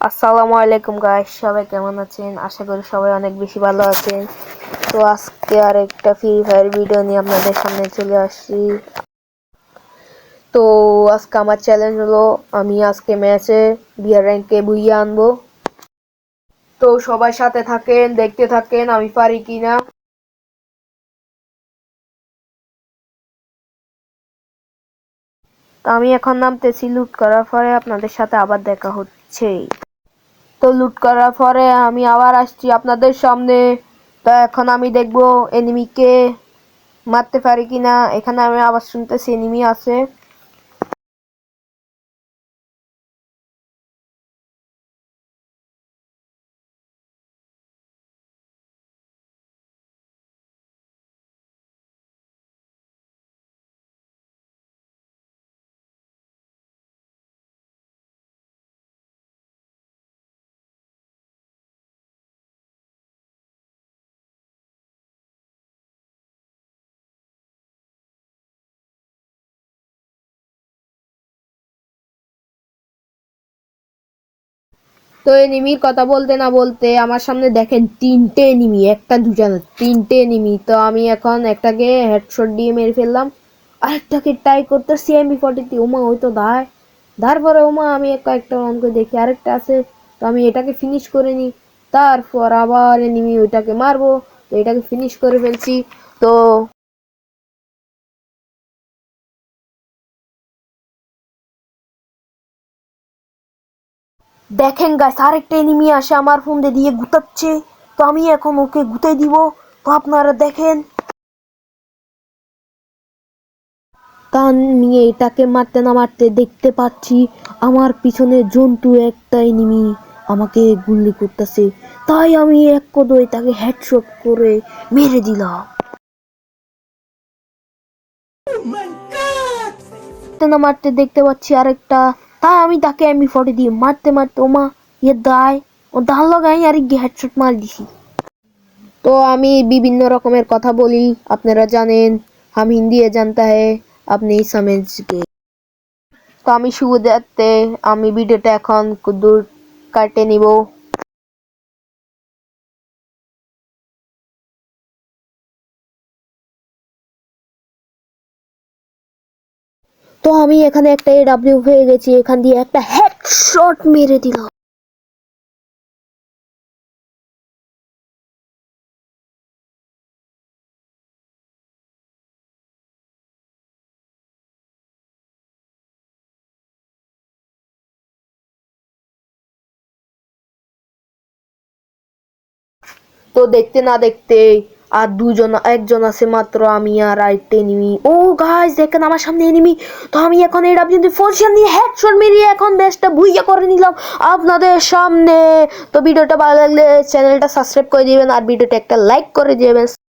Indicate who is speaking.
Speaker 1: আসসালামু আলাইকুম গাইস সবাই কেমন আছেন? আশা করি সবাই অনেক বেশি ভালো আছেন। তো আজকে আর একটা ফ্রি ফায়ার ভিডিও নিয়ে আপনাদের সামনে চলে আসছি। তো আজকে আমার চ্যালেঞ্জ হলো, আমি আজকে ম্যাচে বিয়ার র্যাঙ্কে বুইয়ে আনব। তো সবাই সাথে থাকেন, দেখতে থাকেন, আমি পারি কিনা। তো আমি এখন নামতেছি লুট করার পরে আপনাদের সাথে আবার দেখা হচ্ছে। তো লুট করার পরে আমি আবার আসছি আপনাদের সামনে। তো এখন আমি দেখব এনিমিকে মারতে পারি কিনা। এখানে আমি আবার শুনতেছি এনিমি আছে। তো এনিমির কথা বলতে না বলতে আমার সামনে দেখেন তিনটে এনিমি একটা দুটা তিনটে এনিমি তো আমি এখন একটাকে হেডশট দিয়ে মেরে ফেললাম, আরেকটাকে ট্রাই করতেছি এমবি ফর্টিতে ওমা ওই তো দায় তারপরে ওমা আমি কয়েকটা রাউন্ড করে দেখি আরেকটা আছে, তো আমি এটাকে ফিনিশ করে নিই। তারপর আবার এনিমি ওইটাকে মারবো, তো এটাকে ফিনিশ করে ফেলছি। তো দেখেন গাইস আরেকটা এনিমি আসে আমার ফোন দিয়ে গুতাচ্ছে তো আমি এখন ওকে গুতাই দিব। তো আপনারা দেখেন। তা নিয়ে এটাকে মারতে না মারতে দেখতে পাচ্ছি আমার পিছনে জন্তু একটা এনিমি আমাকে গুলি করতেছে। তাই আমি এক কদয় তাকে হেডশট করে মেরে দিলাম। মারতে না মারতে দেখতে পাচ্ছি আরেকটা তাই আমি তাকে আমি ফটো দিয়ে মারতে মারতে ওমা ইয়ে দায় ও তাহার লগে আমি আরেক গিয়ে হেডশট মার দিছি। তো আমি বিভিন্ন রকমের কথা বলি, আপনারা জানেন, আমি হিন্দি জানতে হে, আপনি গে তো আমি শুভ দেখতে আমি ভিডিওটা এখন দূর কাটে নিব। তো আমি এখানে একটা এ এডাব্লিউ হয়ে গেছি, এখান দিয়ে একটা হেডশট মেরে দিল তো দেখতে না দেখতে আর দুজন, একজন আছে মাত্র আমি আর আরেকটা এনিমি ও গাইস দেখেন আমার সামনে এনিমি তো আমি এখন এই এটা কিন্তু ফোর নিয়ে হেডশট মেরিয়ে এখন বেস্টটা ভুইয়া করে নিলাম আপনাদের সামনে। তো ভিডিওটা ভালো লাগলে চ্যানেলটা সাবস্ক্রাইব করে দিবেন আর ভিডিওটা একটা লাইক করে দিবেন।